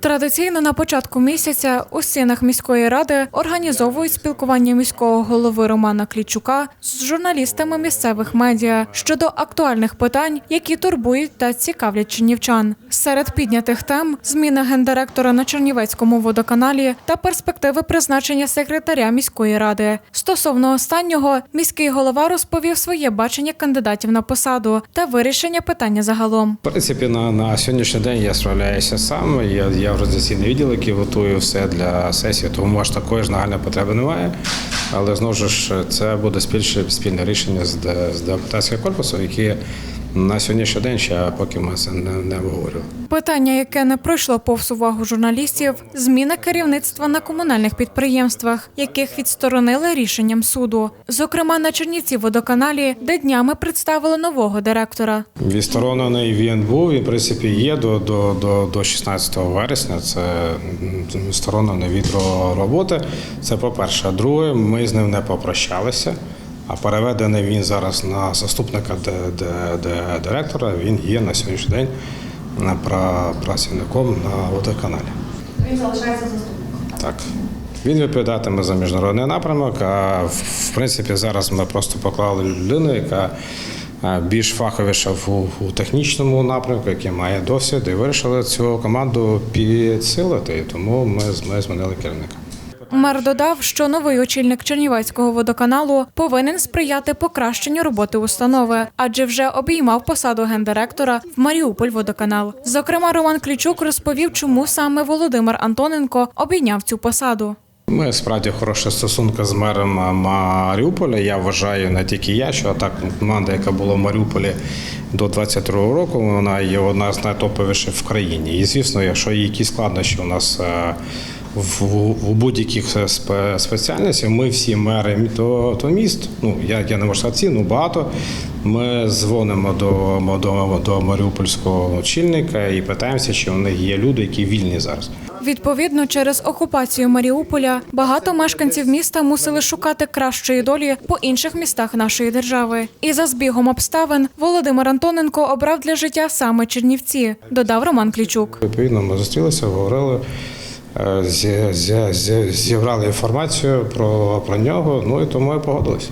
Традиційно на початку місяця у стінах міської ради організовують спілкування міського голови Романа Клічука з журналістами місцевих медіа щодо актуальних питань, які турбують та цікавлять чернівчан. Серед піднятих тем зміна гендиректора на Чернівецькому водоканалі та перспективи призначення секретаря міської ради. Стосовно останнього, міський голова розповів своє бачення кандидатів на посаду та вирішення питання загалом. В принципі, на, на сьогоднішній день я справляюся сам. Я, я в організаційний відділ, який готую все для сесії, тому аж такої ж нагальної потреби немає. Але знову ж це буде спільне рішення з, депутатського корпусу, які на сьогоднішній день ще поки ми це не, не обговорювали. Питання, яке не пройшло повз увагу журналістів, зміна керівництва на комунальних підприємствах, яких відсторонили рішенням суду. Зокрема, на Чернівці водоканалі, де днями представили нового директора. Відсторонений він був і в принципі є до, до, до, до 16 вересня. Це відсторонений від роботи. Це по-перше. Друге, ми з ним не попрощалися. А переведений він зараз на заступника директора. Він є на сьогоднішній день працівником на водоканалі. Він залишається заступником. Так. Він відповідатиме за міжнародний напрямок. А в, принципі, зараз ми просто поклали людину, яка більш фаховіша в, у технічному напрямку, який має досвід, і вирішили цю команду підсилити. Тому ми, ми змінили керівника. Мер додав, що новий очільник Чернівецького водоканалу повинен сприяти покращенню роботи установи, адже вже обіймав посаду гендиректора в Маріуполь водоканал. Зокрема, Роман Клічук розповів, чому саме Володимир Антоненко обійняв цю посаду. Ми справді хороші стосунки з мером Маріуполя. Я вважаю не тільки я, що так команда, яка була в Маріуполі до 22-го року, вона є одна з найтоповіших в країні. І звісно, якщо є якісь складнощі у нас. В, в будь-яких спе- спеціальностях ми всі мери то, то міст. Ну я, я не можу сказати, ну багато. Ми дзвонимо до, до, до маріупольського очільника і питаємося, чи у них є люди, які вільні зараз. Відповідно, через окупацію Маріуполя багато мешканців міста мусили шукати кращої долі по інших містах нашої держави. І за збігом обставин Володимир Антоненко обрав для життя саме Чернівці, додав Роман Клічук. Відповідно, ми зустрілися, говорили, зібрали інформацію про, про нього, ну і тому і погодилися.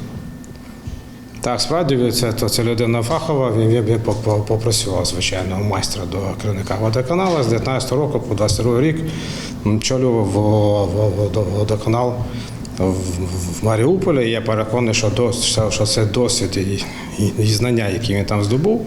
Так, справді це, то це людина фахова, він, він, він поп- попрацював, звичайно, майстра до керівника водоканалу з 19 року по 22 рік во- водоканал в, Маріуполі. Я переконаний, що, дос- що- це досвід і, і, знання, які він там здобув,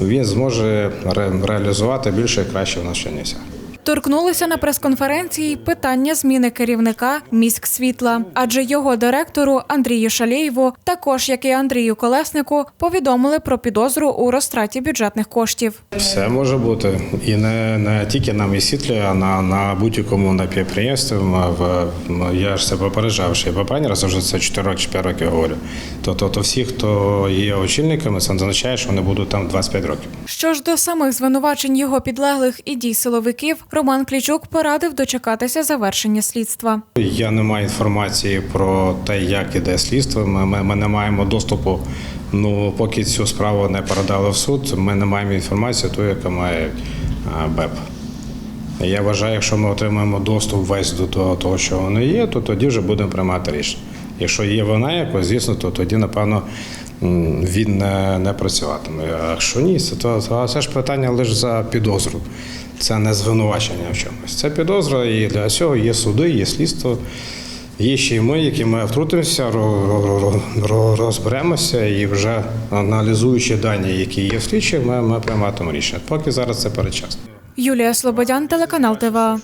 він зможе ре- реалізувати більше і краще в в Чернівцях. Торкнулися на прес-конференції питання зміни керівника міськ світла, адже його директору Андрію Шалєєву, також як і Андрію Колеснику, повідомили про підозру у розтраті бюджетних коштів. Все може бути. І не, не тільки на місітлі, а на, на будь-якому на підприємстві. В, я ж це попереджав, що я раз вже це 4 роки, 5 років говорю. То, то, то всі, хто є очільниками, це означає, що вони будуть там 25 років. Що ж до самих звинувачень його підлеглих і дій силовиків, Роман Клічук порадив дочекатися завершення слідства. Я не маю інформації про те, як іде слідство. Ми, ми, ми не маємо доступу. Ну, поки цю справу не передали в суд, ми не маємо інформації, ту, яка має БЕП. Я вважаю, якщо ми отримаємо доступ весь до того, того, що воно є, то тоді вже будемо приймати рішення. Якщо є вона якось, звісно, то тоді, напевно, він не, не працюватиме. Якщо ні, то, то це ж питання лише за підозру. Це не звинувачення в чомусь. Це підозра, і для цього є суди, є слідство. Є ще й ми, які ми втрутимося, ро- ро- ро- ро- розберемося і вже аналізуючи дані, які є в слідчі, ми, ми прийматимемо рішення. Поки зараз це передчасно. Юлія Слободян, телеканал ТВА.